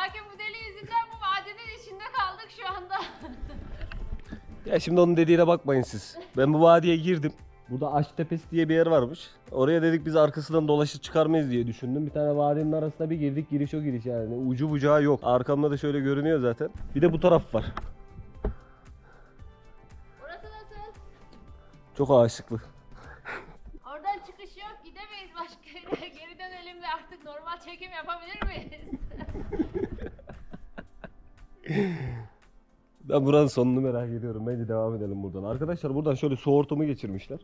Lakin bu deli yüzünden bu vadinin içinde kaldık şu anda. Ya şimdi onun dediğine bakmayın siz. Ben bu vadiye girdim. Burada Aş Tepesi diye bir yer varmış. Oraya dedik biz arkasından dolaşıp çıkarmayız diye düşündüm. Bir tane vadinin arasına bir girdik. Giriş o giriş yani. Ucu bucağı yok. Arkamda da şöyle görünüyor zaten. Bir de bu taraf var. Orası nasıl? Çok ağaçlıklı. Oradan çıkış yok. Gidemeyiz başka yere. Geri dönelim ve artık normal çekim yapabilir miyiz? Ben buranın sonunu merak ediyorum. Bence devam edelim buradan. Arkadaşlar buradan şöyle su hortumu geçirmişler.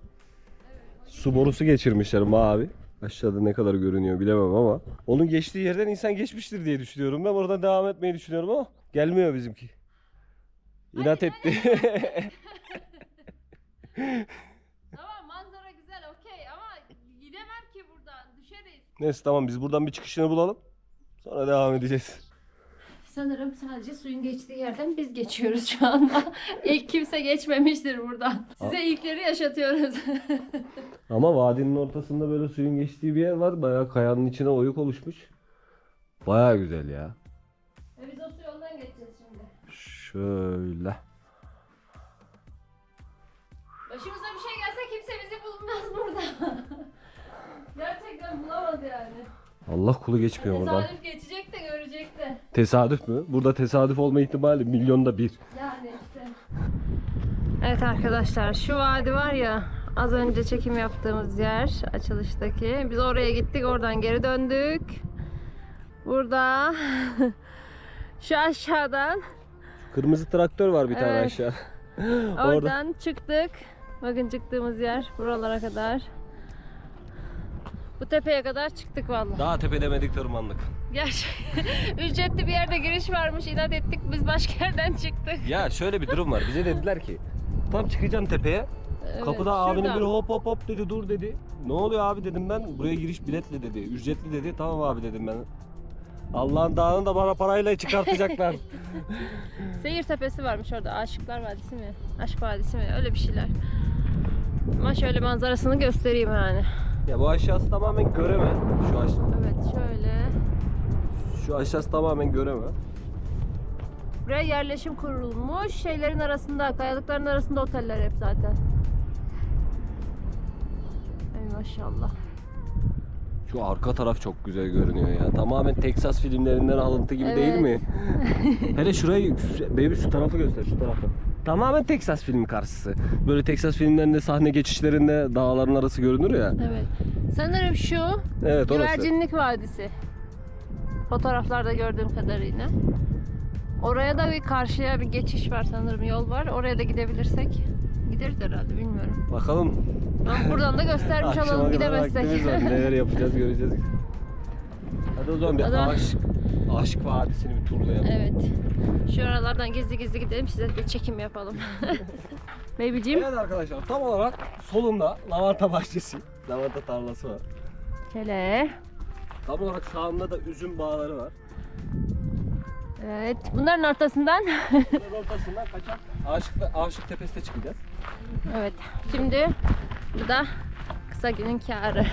Su borusu geçirmişler mavi. Aşağıda ne kadar görünüyor bilemem ama. Onun geçtiği yerden insan geçmiştir diye düşünüyorum. Ben oradan devam etmeyi düşünüyorum ama gelmiyor bizimki. İnat etti. tamam manzara güzel okey ama gidemem ki buradan. Düşeriz. Neyse tamam biz buradan bir çıkışını bulalım. Sonra devam edeceğiz. Sanırım sadece suyun geçtiği yerden biz geçiyoruz şu anda. İlk kimse geçmemiştir buradan. Size ilkleri yaşatıyoruz. Ama vadinin ortasında böyle suyun geçtiği bir yer var. Bayağı kayanın içine oyuk oluşmuş. Bayağı güzel ya. Ve biz o su yoldan geçeceğiz şimdi. Şöyle. Başımıza bir şey gelse kimse bizi bulmaz burada. Gerçekten bulamaz yani. Allah kulu geçmiyor buradan. Tesadüf de. Tesadüf mü? Burada tesadüf olma ihtimali milyonda bir. Yani işte. Evet arkadaşlar şu vadi var ya az önce çekim yaptığımız yer açılıştaki. Biz oraya gittik oradan geri döndük. Burada şu aşağıdan Kırmızı traktör var bir tane Evet. aşağı. Orada. oradan çıktık. Bakın çıktığımız yer buralara kadar. Bu tepeye kadar çıktık vallahi. Daha tepe demedik tırmandık. Gerçi ücretli bir yerde giriş varmış inat ettik biz başka yerden çıktık. Ya şöyle bir durum var. Bize dediler ki tam çıkacaksın tepeye. Evet, Kapıda abinin şuradan. biri hop hop hop dedi dur dedi. Ne oluyor abi dedim ben. Buraya giriş biletle dedi. Ücretli dedi. Tamam abi dedim ben. Allah'ın dağını da bana parayla çıkartacaklar. Seyir tepesi varmış orada. Aşıklar Vadisi mi? Aşk Vadisi mi? Öyle bir şeyler. Ama şöyle manzarasını göstereyim yani. ya bu aşağısı tamamen göreme. Şu aş Evet şöyle. Şu aşağısı tamamen göreme. Buraya yerleşim kurulmuş. Şeylerin arasında, kayalıkların arasında oteller hep zaten. Ey maşallah. Şu arka taraf çok güzel görünüyor ya. Tamamen Texas filmlerinden alıntı gibi değil Evet. mi? Hele şurayı, şu- baby şu tarafı göster, şu tarafı. Tamamen Texas filmi karşısı. Böyle Texas filmlerinde sahne geçişlerinde dağların arası görünür ya. Evet. Sanırım şu Evet orası. Güvercinlik Vadisi. Fotoğraflarda gördüğüm kadarıyla. Oraya da bir karşıya bir geçiş var sanırım yol var. Oraya da gidebilirsek gideriz herhalde bilmiyorum. Bakalım. Ama buradan da göstermiş Akşama olalım kadar vaktimiz var. gidemezsek. Neler yapacağız göreceğiz. Hadi o zaman bir Hadi. aşk, aşk vadisini bir turlayalım. evet. Şu aralardan gizli gizli gidelim size de çekim yapalım. Baby'cim. Evet arkadaşlar tam olarak solunda lavanta bahçesi, lavanta tarlası var. Şöyle. Tam olarak sağında da üzüm bağları var. Evet. Bunların ortasından. Bunun ortasından kaçak Aşık, Aşık Tepesi'ne çıkacağız. evet. Şimdi bu da kısa günün kârı.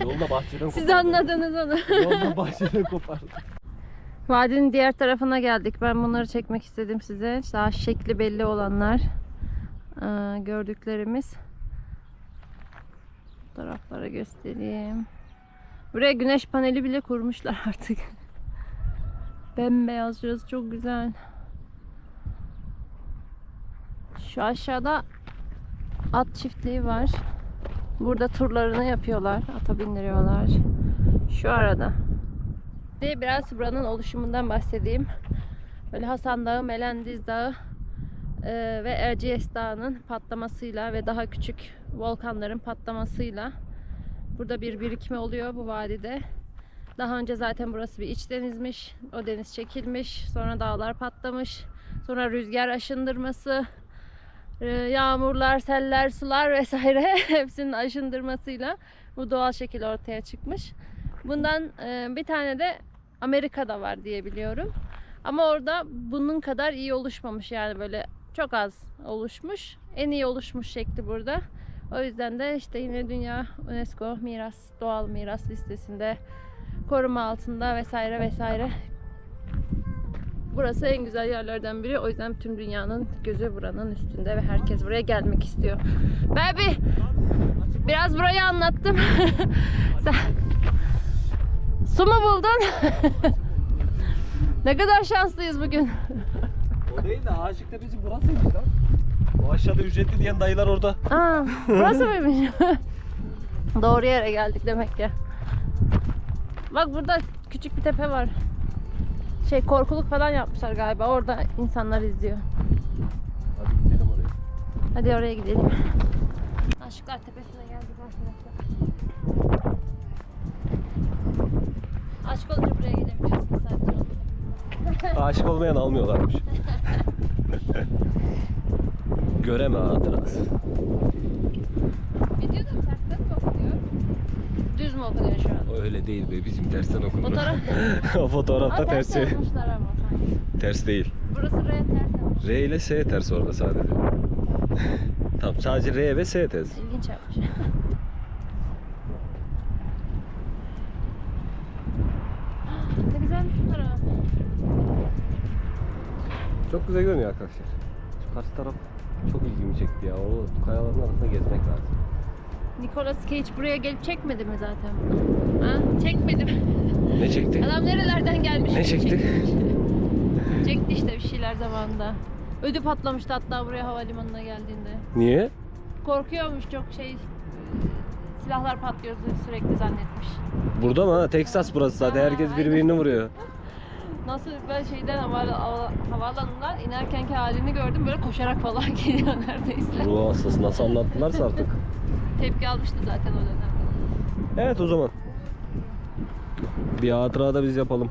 Yolda bahçeden Siz anladınız onu. Yolda bahçeden kopardık. Vadinin diğer tarafına geldik. Ben bunları çekmek istedim size. Daha şekli belli olanlar. Ee, gördüklerimiz. Taraflara göstereyim. Buraya güneş paneli bile kurmuşlar artık. Bembeyaz şurası çok güzel. Şu aşağıda at çiftliği var. Burada turlarını yapıyorlar. Ata bindiriyorlar. Şu arada. Şimdi biraz buranın oluşumundan bahsedeyim. Böyle Hasan Dağı, Melendiz Dağı e, ve Erciyes Dağı'nın patlamasıyla ve daha küçük volkanların patlamasıyla burada bir birikme oluyor bu vadide. Daha önce zaten burası bir iç denizmiş. O deniz çekilmiş. Sonra dağlar patlamış. Sonra rüzgar aşındırması, e, yağmurlar, seller, sular vesaire hepsinin aşındırmasıyla bu doğal şekil ortaya çıkmış. Bundan e, bir tane de Amerika'da var diye biliyorum. Ama orada bunun kadar iyi oluşmamış yani böyle çok az oluşmuş. En iyi oluşmuş şekli burada. O yüzden de işte yine Dünya UNESCO Miras Doğal Miras listesinde koruma altında vesaire vesaire burası en güzel yerlerden biri. O yüzden tüm dünyanın gözü buranın üstünde ve herkes buraya gelmek istiyor. Baby, biraz burayı anlattım. Sen su mu buldun? ne kadar şanslıyız bugün. O değil de Aşık Tepesi burasıymış lan. O aşağıda ücretli diyen dayılar orada. Aa, burası mıymış? Doğru yere geldik demek ki. Bak burada küçük bir tepe var. Şey korkuluk falan yapmışlar galiba. Orada insanlar izliyor. Hadi gidelim oraya. Hadi oraya gidelim. Aşıklar Tepesi'ne geldik arkadaşlar. Aşk olunca buraya gelebiliyorsun sadece. Aşık olmayan almıyorlarmış. Göreme hatırası. Videoda tersten mi okunuyor? Düz mü okunuyor şu an? Öyle değil be bizim tersten okunur. Fotoğraf. o fotoğrafta Aa, ters ters şey. yazmışlar ama sanki. Ters değil. Burası R ters yazmış. R ile S ters orada sadece. tamam sadece R ve S ters. İlginç yapmış. ne güzelmiş bunlar. Çok güzel görünüyor arkadaşlar. Şu karşı taraf çok ilgimi çekti ya. O kayaların arasında gezmek lazım. Nicolas Cage buraya gelip çekmedi mi zaten bunu? Ha? Çekmedi mi? Ne çekti? Adam nerelerden gelmiş? Ne çekti? Çekti işte bir şeyler zamanında. Ödü patlamıştı hatta buraya havalimanına geldiğinde. Niye? Korkuyormuş çok şey silahlar patlıyor sürekli zannetmiş. Burada mı? Texas burası zaten. Herkes birbirini vuruyor. Nasıl ben şeyden hava, havaalanından inerkenki halini gördüm böyle koşarak falan geliyor neredeyse. Ruh hastası nasıl anlattılarsa artık. Tepki almıştı zaten o dönemde. Evet o zaman. Bir hatıra da biz yapalım.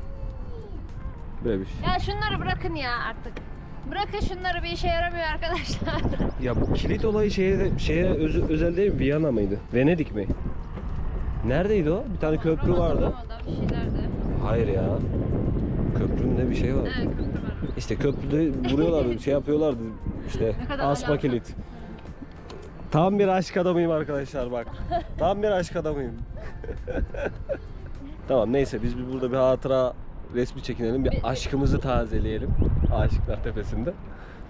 Böyle bir şey. Ya şunları bırakın ya artık. Bırakın şunları bir işe yaramıyor arkadaşlar. Ya bu kilit olayı şeye, şeye öz- özel değil mi? Viyana mıydı? Venedik mi? Neredeydi o? Bir tane köprü vardı. Roma'da bir şeylerdi. Hayır ya. Köprünün bir şey var. Evet köprü var. İşte köprüde vuruyorlardı, şey yapıyorlardı işte Ne kadar asma kilit. Tam bir aşk adamıyım arkadaşlar bak. Tam bir aşk adamıyım. tamam neyse biz bir burada bir hatıra resmi çekinelim. Bir aşkımızı tazeleyelim. Aşıklar Tepesi'nde.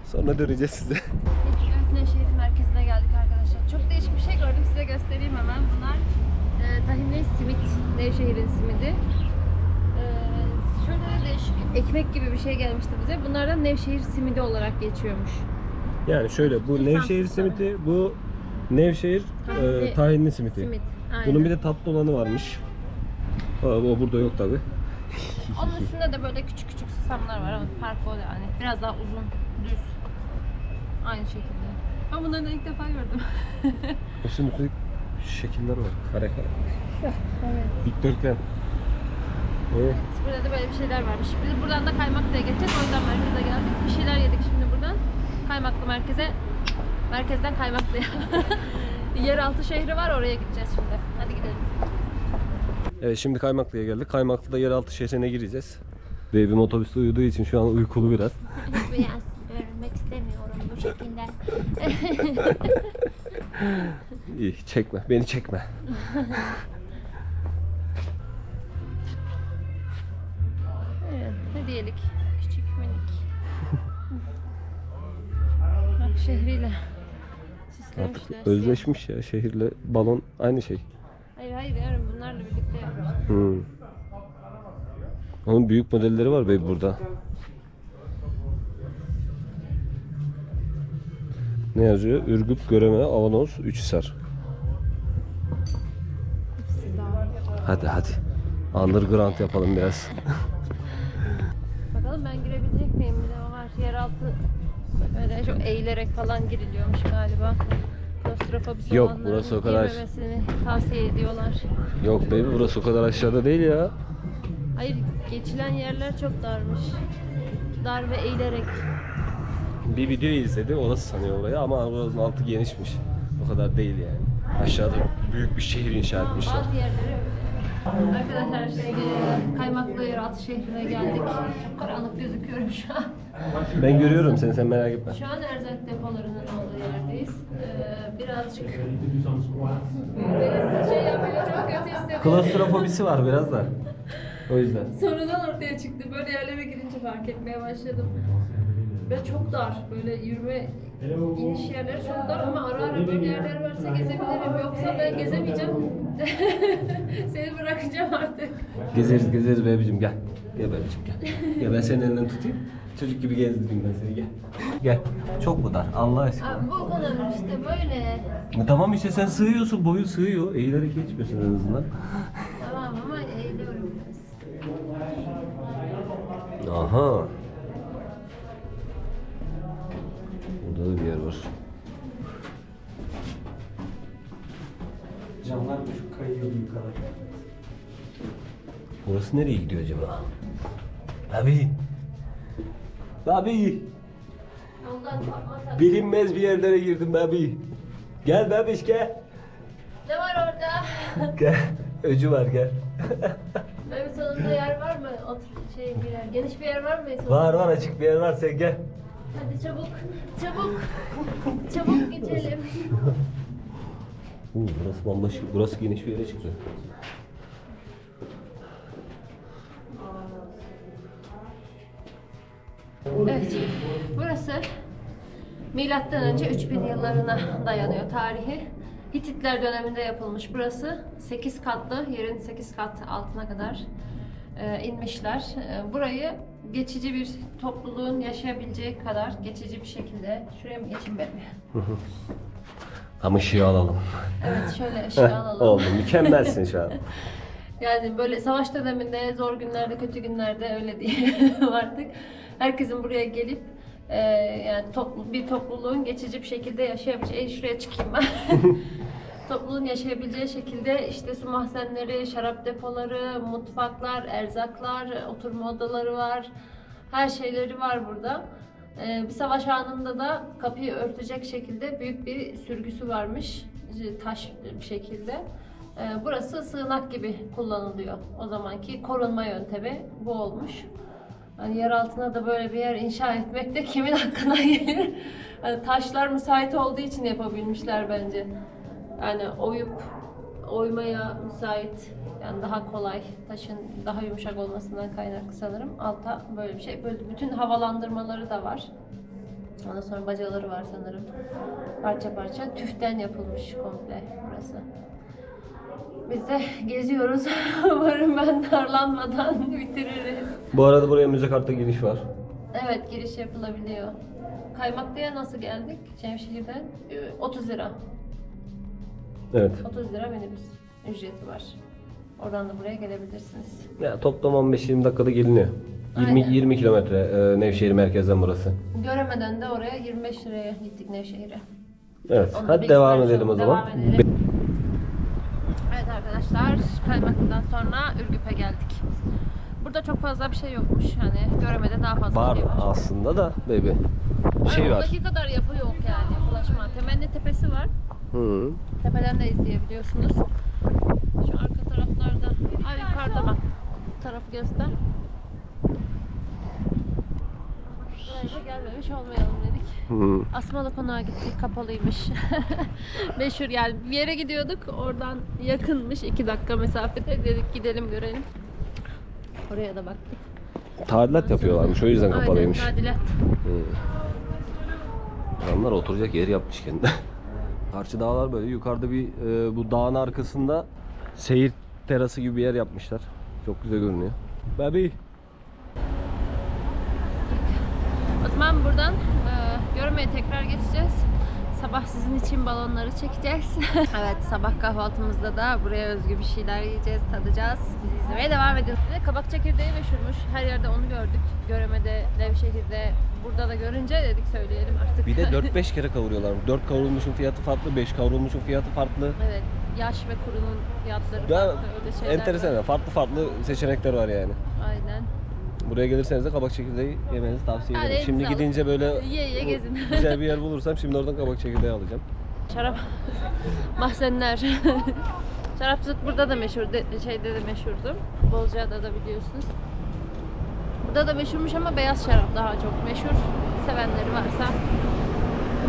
Sonra döneceğiz size. Evet, Nevşehir'in merkezine geldik arkadaşlar. Çok değişik bir şey gördüm size göstereyim hemen. Bunlar e, tahinli simit, Nevşehir'in simidi. E, şöyle de değişik ekmek gibi bir şey gelmişti bize. Bunlardan Nevşehir simidi olarak geçiyormuş. Yani şöyle bu Nevşehir simiti, bu Nevşehir Tahinli- e, tahinli simiti. Simit. Aynen. Bunun bir de tatlı olanı varmış. O, o burada yok tabi. Onun üstünde de böyle küçük küçük susamlar var ama farkı o yani. Biraz daha uzun, düz. Aynı şekilde. Ben bunları da ilk defa gördüm. Üstünde şekiller var. Kare kare. evet. Dikdörtgen. Evet. Burada da böyle bir şeyler varmış. Biz buradan da Kaymaklı'ya geçeceğiz. O yüzden merkeze geldik. Bir şeyler yedik şimdi buradan. Kaymaklı merkeze. Merkezden Kaymaklı'ya. Yeraltı şehri var oraya gideceğiz şimdi. Hadi gidelim. Evet şimdi Kaymaklı'ya geldik. Kaymaklı'da yeraltı şehrine gireceğiz. Baby'm otobüste uyuduğu için şu an uykulu biraz. Biraz görünmek istemiyorum bu şekilde. İyi çekme. Beni çekme. şehriyle Artık süslemişler. özleşmiş ya şehirle balon aynı şey. Hayır hayır yarın bunlarla birlikte yapmışlar. Hmm. Onun büyük modelleri var baby burada. Ne yazıyor? Ürgüp, Göreme, Avanos, Üçhisar. Hadi hadi. Underground yapalım biraz. Bakalım ben girebilecek miyim? Bir de o var. Yeraltı böyle çok eğilerek falan giriliyormuş galiba. Klostrofobisi Yok, olanların burası o kadar- girmemesini tavsiye ediyorlar. Yok baby burası o kadar aşağıda değil ya. Hayır geçilen yerler çok darmış. Dar ve eğilerek. Bir video izledi orası sanıyor orayı ama oranın altı genişmiş. O kadar değil yani. Aşağıda büyük bir şehir inşa etmişler. Bazı yerleri. Arkadaşlar şimdi Kaymaklı Yeraltı şehrine geldik. Çok karanlık gözüküyorum şu an. Ben görüyorum seni sen merak etme. Şu an erzak depolarının olduğu yerdeyiz. Ee, birazcık beni şey yapıyor, çok kötü hissediyorum. Klostrofobisi var biraz da. O yüzden. Sonradan ortaya çıktı. Böyle yerlere girince fark etmeye başladım. Ve çok dar. Böyle yürüme iniş yerleri çok dar ama ara ara böyle yerler varsa gezebilirim. Yoksa ben gezemeyeceğim. Seni bırakacağım artık. Gezeriz gezeriz bebeciğim gel. Gel bebeciğim gel. Gel ben senin elinden tutayım. Çocuk gibi gezdireyim ben seni gel. Gel. Çok mu dar Allah aşkına. Abi bu kadar işte böyle. E Tamam işte sen sığıyorsun boyun sığıyor. Eğilerek geçmiyorsun en azından. Tamam ama eğiliyorum biraz. Aha. Burada da bir yer var. Camlar da şu kayıyor yukarı. Burası nereye gidiyor acaba? Abi. Abi. Ondan korkmasak. Bilinmez bir yerlere girdim abi. Gel bebiş gel. Ne var orada? Gel. Öcü var gel. Benim salonda yer var mı? Otur şey bir yer. Geniş bir yer var mı? salonda? var var açık bir yer var sen gel. Hadi çabuk. Çabuk. çabuk geçelim. Oo, burası bambaşka. Burası geniş bir yere çıktı. Evet. Burası milattan önce 3000 yıllarına dayanıyor tarihi. Hititler döneminde yapılmış burası. 8 katlı, yerin 8 kat altına kadar e, inmişler. E, burayı geçici bir topluluğun yaşayabileceği kadar geçici bir şekilde şuraya mı geçeyim ben? Ama ışığı alalım. Evet şöyle ışığı alalım. Oldu mükemmelsin şu an. Yani böyle savaş döneminde, zor günlerde, kötü günlerde öyle diyelim artık. Herkesin buraya gelip e, yani toplu, bir topluluğun geçici bir şekilde yaşayabileceği, şuraya çıkayım ben. Topluluğun yaşayabileceği şekilde işte su mahzenleri, şarap depoları, mutfaklar, erzaklar, oturma odaları var. Her şeyleri var burada. Ee, bir savaş anında da kapıyı örtecek şekilde büyük bir sürgüsü varmış. Taş bir şekilde. Ee, burası sığınak gibi kullanılıyor. O zamanki korunma yöntemi bu olmuş. Hani yer altına da böyle bir yer inşa etmek de kimin hakkına gelir? Hani taşlar müsait olduğu için yapabilmişler bence. Yani oyup oymaya müsait yani daha kolay taşın daha yumuşak olmasından kaynaklı sanırım. Alta böyle bir şey böyle bütün havalandırmaları da var. Ondan sonra bacaları var sanırım. Parça parça. Tüften yapılmış komple burası biz de geziyoruz umarım ben darlanmadan bitiririz Bu arada buraya müze kartla giriş var. evet giriş yapılabiliyor Kaymaklı'ya nasıl geldik Cemşehir'den Ee, 30 lira Evet. 30 lira minibüs ücreti var. Oradan da buraya gelebilirsiniz. Ya toplam 15-20 dakikada geliniyor. 20 Aynen. 20 kilometre e, Nevşehir merkezden burası. Göremeden de oraya 25 liraya gittik Nevşehir'e. Evet. Onu da Hadi bir devam edelim o zaman. devam edelim. Evet arkadaşlar, Kaymaklı'dan sonra Ürgüp'e geldik. Burada çok fazla bir şey yokmuş. Yani göremede daha fazla Var şey var. aslında da baby. Şey var. Buradaki kadar yapı yok yani ulaşma. Temenni Tepesi var. Hı. Tepeden de izleyebiliyorsunuz. Şu arka taraflarda. Ay yukarıda bak. Bu tarafı göster. Buraya da gelmemiş olmayalım dedik. Hı. Asmalı Konağa gittik. Kapalıymış. Meşhur yani. Bir yere gidiyorduk. Oradan yakınmış. 2 dakika mesafede. Dedik gidelim görelim. Oraya da baktık. Tadilat yapıyorlarmış o yüzden kapalıymış. Aynen tadilat. Hı. Adamlar oturacak yer yapmış kendine. Karşı dağlar böyle yukarıda bir e, bu dağın arkasında seyir terası gibi bir yer yapmışlar. Çok güzel görünüyor. Baby. Zaman buradan e, görmeye tekrar geçeceğiz. Sabah sizin için balonları çekeceğiz. evet sabah kahvaltımızda da buraya özgü bir şeyler yiyeceğiz, tadacağız. Bizi izlemeye devam edin. De kabak çekirdeği meşhurmuş. Her yerde onu gördük. Göreme'de, Nevşehir'de, burada da görünce dedik söyleyelim artık. Bir de 4-5 kere kavuruyorlar. 4 kavrulmuşun fiyatı farklı, 5 kavrulmuşun fiyatı farklı. evet, yaş ve kurunun fiyatları Ya, farklı öyle şeyler enteresan. var. Farklı farklı seçenekler var yani. Aynen. Buraya gelirseniz de kabak çekirdeği yemenizi tavsiye Hadi ederim. Şimdi elinize gidince böyle Ye ye gezin. güzel bir yer bulursam şimdi oradan kabak çekirdeği alacağım. Şarap mahzenler. Şarapçılık burada da meşhur, de, şeyde de meşhurdu. Bozcaada da biliyorsunuz. Burada da meşhurmuş ama beyaz şarap daha çok meşhur. Sevenleri varsa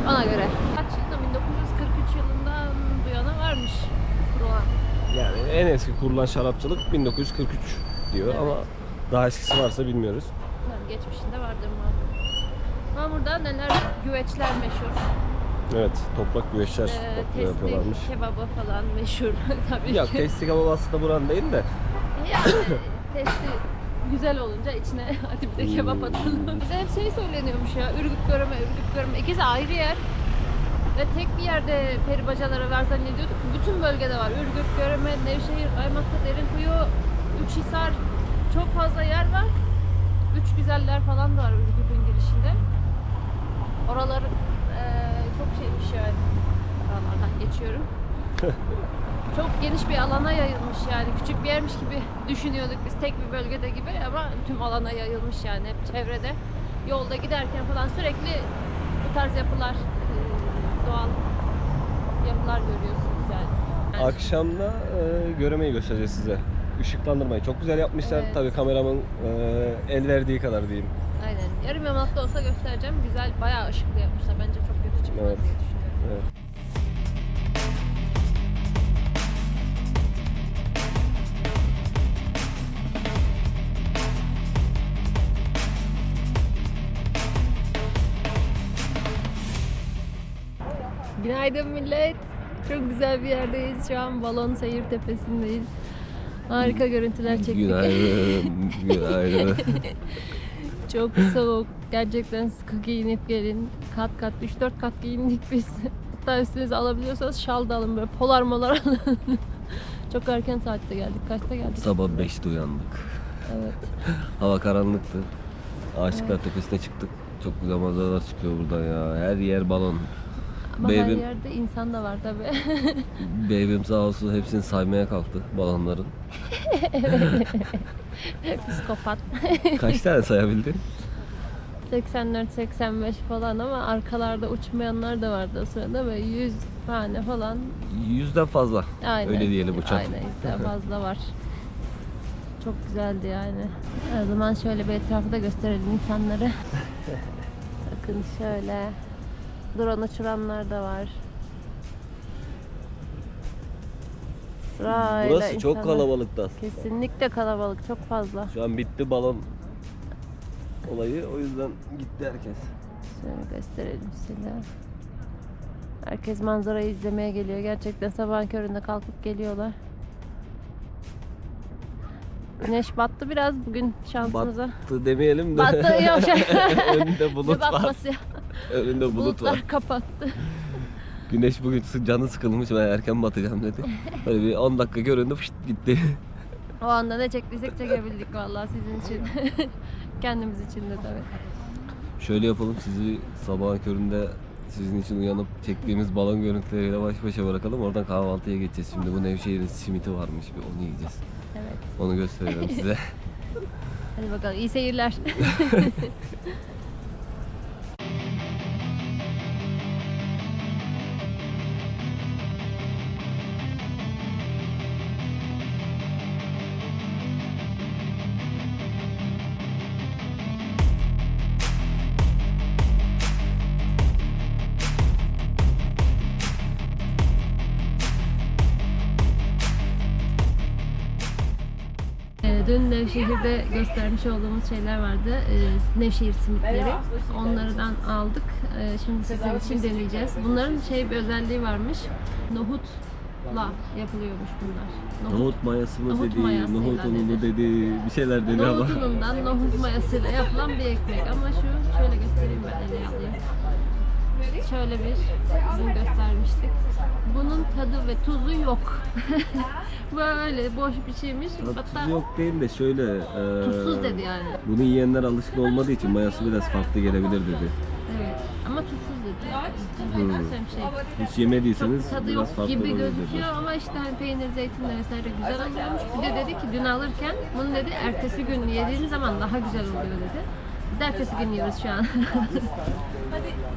ona göre. Kaç yılında? 1943 yılından bu yana varmış kurulan. Yani en eski kurulan şarapçılık 1943. diyor ama daha eskisi varsa bilmiyoruz. Geçmişinde vardır muhakkak. Ama burada neler güveçler meşhur. Evet, toprak güveçler Ee, toplu yapıyorlarmış. testi kebabı falan meşhur tabii Ya ki. testi kebabı aslında buranın değil de Yani testi güzel olunca içine atıp de kebap Hmm. atalım. Bize hep şey söyleniyormuş ya, Ürgüp Göreme, Ürgüp Göreme. İkisi ayrı yer. Ve tek bir yerde peri bacaları var zannediyorduk. Bütün bölgede var. Ürgüp, Göreme, Nevşehir, Aymaklı, Derinkuyu, Üçhisar. Çok fazla yer var. Üç güzeller falan da var Ürgüp'ün girişinde. Oralar eee, çok şeymiş yani. Oralardan geçiyorum. çok geniş bir alana yayılmış yani. Küçük bir yermiş gibi düşünüyorduk biz tek bir bölgede gibi ama tüm alana yayılmış yani hep çevrede. Yolda giderken falan sürekli bu tarz yapılar, doğal yapılar görüyorsunuz yani. Yani akşamda e, göremeyi göstereceğiz size. Işıklandırmayı çok güzel yapmışlar. Evet. Tabii kameramın e, el verdiği kadar diyeyim. Aynen. Yarım yamalakta olsa göstereceğim. Güzel, bayağı ışıklı yapmışlar. Bence çok kötü çıkmaz Evet. diye düşünüyorum. Evet. Günaydın millet. Çok güzel bir yerdeyiz. Şu an Balon Seyir Tepesi'ndeyiz. Harika görüntüler çektik. Günaydın, günaydın. Çok soğuk. Gerçekten sıkı giyinip gelin. Kat kat 3-4 kat giyindik biz. Hatta üstünüze alabiliyorsanız şal da alın böyle polar molar alın. Çok erken saatte geldik. Kaçta geldik? Sabah 5'te uyandık. Evet. Hava karanlıktı. Aşıklar Tepesi'ne çıktık. Çok güzel manzaralar çıkıyor buradan ya. Her yer balon. Ama her Baby'm- yerde insan da var tabi. Beybim sağ olsun hepsini saymaya kalktı balonların. Psikopat. Kaç tane sayabildin? 84-85 falan ama arkalarda uçmayanlar da vardı o sırada ve 100 tane falan. Yüzden fazla. Aynen. Öyle diyelim uçak. Aynen yüzden fazla var. Çok güzeldi yani. O zaman şöyle bir etrafı da gösterelim insanları. Bakın şöyle. Drone uçuranlar da var. Sırayla Burası çok insanlar. kalabalıktı aslında. Kesinlikle kalabalık. Çok fazla. Şu an bitti balon olayı. O yüzden gitti herkes. Şöyle gösterelim size. Herkes manzarayı izlemeye geliyor. Gerçekten sabahın köründe kalkıp geliyorlar. Güneş battı biraz bugün şansımıza. Battı demeyelim de. Battı yok. Önünde Bir bulut var. batması. Önünde bulut Bulutlar var. kapattı. Güneş bugün sı- canı sıkılmış ben erken batacağım dedi. Böyle bir 10 dakika göründü fışt gitti. O anda ne çektiysek çekebildik vallahi sizin için. Kendimiz için de tabii. Şöyle yapalım sizi sabahın köründe sizin için uyanıp çektiğimiz balon görüntüleriyle baş başa bırakalım. Oradan kahvaltıya geçeceğiz. Şimdi bu Nevşehir'in simiti varmış. Bir onu yiyeceğiz. Evet. Onu gösterelim size. Hadi bakalım iyi seyirler. Nevşehir'de göstermiş olduğumuz şeyler vardı. Ee, Nevşehir simitleri. Onlardan aldık. Ee, Şimdi sizin için deneyeceğiz. Bunların şey bir özelliği varmış. Nohutla yapılıyormuş bunlar. Nohut mayası mı Nohut dedi, mayasıyla nohut ununu dedi. dedi, bir şeyler dedi ama. Nohut unundan nohut mayasıyla yapılan bir ekmek. Ama şu şöyle göstereyim ben ele alayım. Şöyle bir bizim göstermiştik. Bunun tadı ve tuzu yok. Böyle boş bir şeymiş. Hatta Tuzu yok değil de şöyle. eee, tuzsuz dedi yani. Bunu yiyenler alışkın olmadığı için mayası biraz farklı gelebilir dedi. Evet. Ama tuzsuz dedi. Hmm. Hem şey. Hiç yemediyseniz Çok tadı biraz yok farklı gibi olabilir gözüküyor ama işte hani peynir, zeytinle vesaire güzel oluyormuş. Bir de dedi ki dün alırken bunu dedi ertesi gün yediğiniz zaman daha güzel oluyor dedi. Biz de ertesi gün yiyoruz şu an.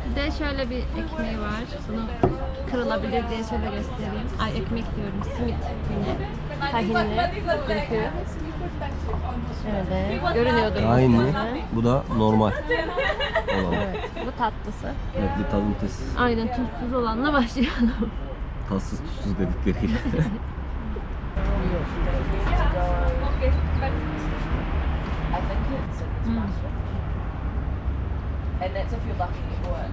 bir de şöyle bir ekmeği var. Bunu kırılabilir diye şöyle göstereyim. Ay ekmek diyorum. Simit yine. Tahinli. Döküyor. Şöyle. Görünüyordur. Aynı. Bu da normal olan. Evet. Bu tatlısı. Evet bir tadım test. Aynen tuzsuz olanla başlayalım. Tatsız tuzsuz dedikleriyle. I And it's if you're lucky at work.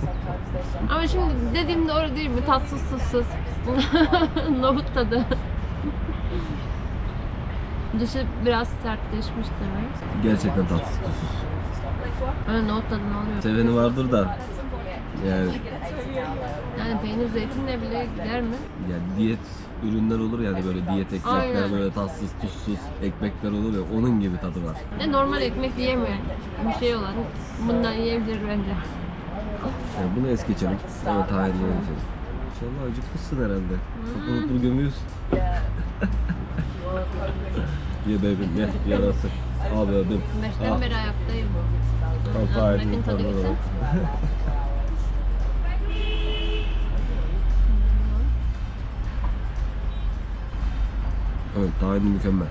Sometimes there's some. Ama şimdi dediğim doğru değil mi? Tatsız tuzsuz. Nohut tadı. Dışı biraz sertleşmiş demek. Gerçekten tatsız tuzsuz. Öyle nohut tadı ne oluyor? Seveni vardır da yani Yani peynir zeytinle bile gider mi? yani diyet ürünler olur yani böyle diyet ekmekler Aynen. böyle tatsız tuzsuz ekmekler olur ya onun gibi tadı var. Ne normal ekmek yiyemiyor. Bir şey olan bundan yiyebilir bence. Yani bunu es geçelim. Evet hayır geçelim. İnşallah acıkmışsın herhalde. Kupur kupur gömüyorsun. ye bebeğim ye yarası. Al bebeğim. Beşten Al. beri ayaktayım. Ha, Tahir'in Metin tadı gitsin. Evet Tahir'in mükemmel.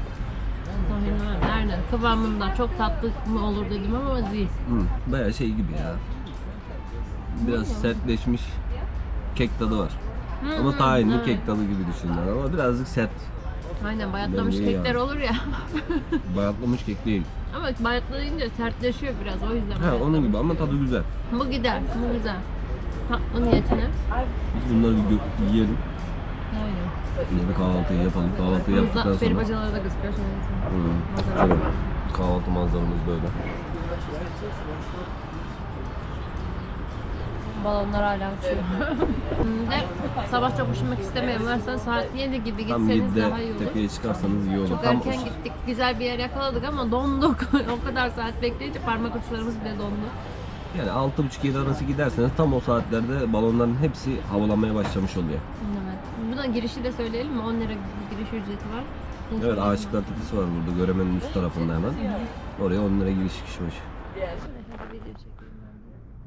Tahin var. Nerede? Kıvamında çok tatlı mı olur dedim ama değil. Hı, bayağı şey gibi ya. Biraz sertleşmiş kek tadı var. Hı, Ama tahinli evet. kek tadı gibi düşünler ama birazcık sert. Aynen bayatlamış Bence iyi kekler yani. olur ya. Bayatlamış kek değil. ama bayatlayınca sertleşiyor biraz o yüzden. Ha bayatlamış. onun gibi ama tadı güzel. Bu gider. Bu güzel. Tatlı niyetine. Biz bunları bir gö- yiyelim. Biz de kahvaltıyı yapalım. Kahvaltıyı yaptıktan Burada peri sonra. bacaları da gözüküyor. Şöyle kahvaltı manzaramız böyle. Balonlar hala uçuyor. Şimdi sabah çok üşümek istemeyen varsa saat 7 gibi Tam gitseniz 7'de daha iyi olur. tepeye çıkarsanız iyi olur. Çok Tam erken gittik. Güzel bir yer yakaladık ama donduk. o kadar saat bekleyince parmak uçlarımız bile dondu. Yani 6.30-7 arası giderseniz tam o saatlerde balonların hepsi havalanmaya başlamış oluyor. Evet. Girişi de söyleyelim mi? 10 lira giriş ücreti var. Evet Aşıklar Tepesi var burada Göreme'nin üst tarafında hemen. Oraya 10 lira giriş kişi başı.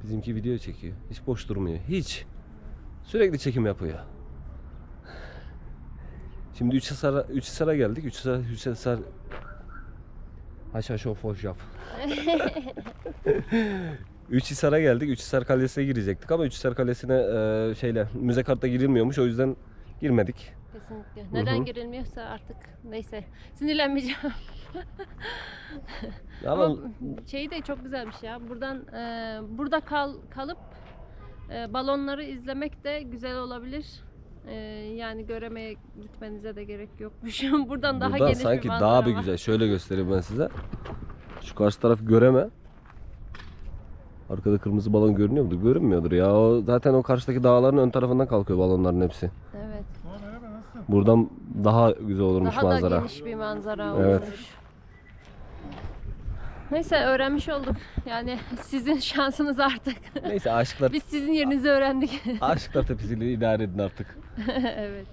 Bizimki video çekiyor. Hiç boş durmuyor. Hiç. Sürekli çekim yapıyor. Şimdi Üçhisar'a Üçhisar'a geldik. Üçhisar Üçhisar Haşa şof hoş yap. Üçhisar'a geldik. Üçhisar Kalesi'ne girecektik ama Üçhisar Kalesi'ne e, şeyle müze kartla girilmiyormuş. O yüzden girmedik. Kesinlikle. Neden hı. girilmiyorsa artık neyse. Sinirlenmeyeceğim. Ama, Ama şeyi de çok güzelmiş ya. Buradan e, burada kal kalıp e, balonları izlemek de güzel olabilir. E, yani göremeye gitmenize de gerek yokmuş. Buradan daha Buradan geniş sanki bir daha bir var. güzel. Şöyle göstereyim ben size. Şu karşı taraf göreme. Arkada kırmızı balon görünüyor mudur? Görünmüyordur ya. O, zaten o karşıdaki dağların ön tarafından kalkıyor balonların hepsi. Buradan daha güzel olurmuş Daha manzara. da geniş bir manzara Evet. olmuş. Neyse öğrenmiş olduk. Yani sizin şansınız artık. Neyse aşıklar Biz sizin yerinizi öğrendik. Aşıklar Tepesi'yle idare edin artık. evet.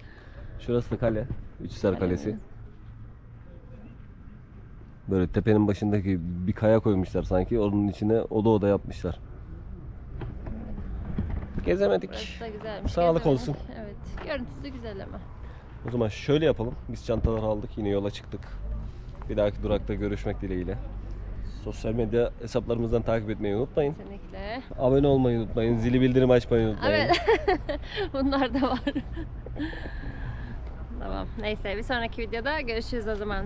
Şurası da kale. Üçhisar Kalesi. Böyle tepenin başındaki bir kaya koymuşlar sanki. Onun içine oda oda yapmışlar. Gezemedik. Burası da güzelmiş. Sağlık Gezemedik. olsun. Evet. Görüntüsü güzel ama. O zaman şöyle yapalım. Biz çantaları aldık. Yine yola çıktık. Bir dahaki durakta görüşmek dileğiyle. Sosyal medya hesaplarımızdan takip etmeyi unutmayın. Kesinlikle. Abone olmayı unutmayın. Zili bildirim açmayı unutmayın. Evet. Bunlar da var. tamam. Neyse bir sonraki videoda görüşürüz o zaman.